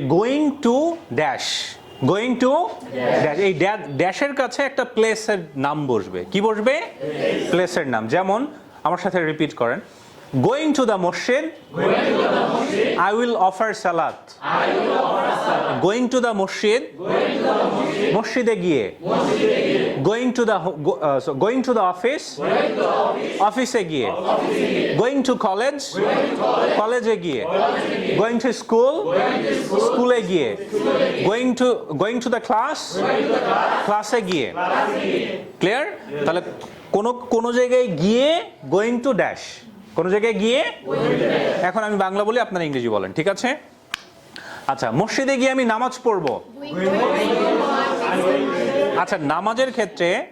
Going to dash going to dash এই ড্যাশের কাছে একটা প্লেসের নাম বসবে। কি বসবে? প্লেসের নাম। যেমন আমার সাথে রিপিট করেন। গোয়িং টু দ্য মসজিদ আই উইল অফার সালাত গোয়িং টু দ্য মসজিদ মসজিদে গিয়ে। Going to the going to the office অফিসে গিয়ে। গোয়িং টু কলেজ কলেজে গিয়ে। গোয়িং টু স্কুল স্কুলে গিয়ে। Going to going to the class ক্লাসে গিয়ে। ক্লিয়ার তাহলে কোনো কোনো জায়গায় গিয়ে গোয়িং টু ড্যাশ কোনো জায়গায় গিয়ে? এখন আমি বাংলা বলি আপনারা ইংরেজি বলেন ঠিক আছে? আচ্ছা মসজিদে গিয়ে আমি নামাজ পড়ব। আচ্ছা নামাজের ক্ষেত্রে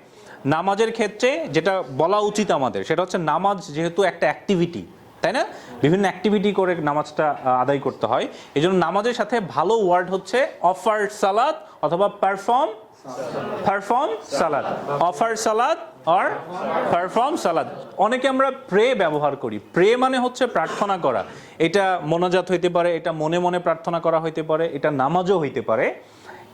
নামাজের ক্ষেত্রে যেটা বলা উচিত আমাদের, সেটা হচ্ছে নামাজ যেহেতু একটা অ্যাক্টিভিটি তাই না? বিভিন্ন অ্যাক্টিভিটি করে নামাজটা আদায় করতে হয়। এই নামাজের সাথে ভালো ওয়ার্ড হচ্ছে অফার সালাদ অথবা perform perform salat offer salat আর পারফর্ম সালাদ অনেকে আমরা প্রে ব্যবহার করি। প্রে মানে হচ্ছে প্রার্থনা করা। এটা মোনাজাত হইতে পারে, এটা মনে মনে প্রার্থনা করা হইতে পারে, এটা নামাজও হইতে পারে।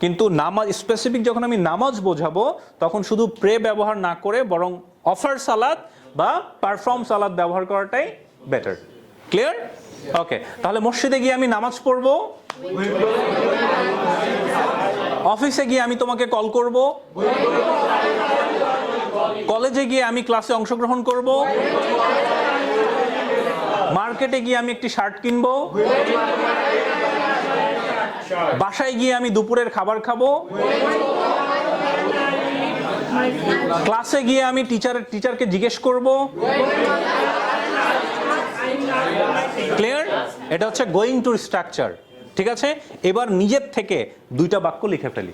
কিন্তু নামাজ স্পেসিফিক যখন আমি নামাজ বোঝাবো, তখন শুধু প্রে ব্যবহার না করে বরং অফার সালাদ বা পারফর্ম সালাদ ব্যবহার করাটাই বেটার ক্লিয়ার ওকে তাহলে মসজিদে গিয়ে আমি নামাজ পড়ব? অফিসে গিয়ে আমি তোমাকে কল করব। কলেজে গিয়ে আমি ক্লাসে অংশগ্রহণ করব। মার্কেটে গিয়ে আমি একটি শার্ট কিনবো। বাসায় গিয়ে আমি দুপুরের খাবার খাব। ক্লাসে গিয়ে আমি টিচার টিচারকে জিজ্ঞেস করব। ক্লিয়ার এটা হচ্ছে গোয়িং টু স্ট্রাকচার ঠিক আছে? এবার নিজের থেকে দুইটা বাক্য লিখে ফেলি।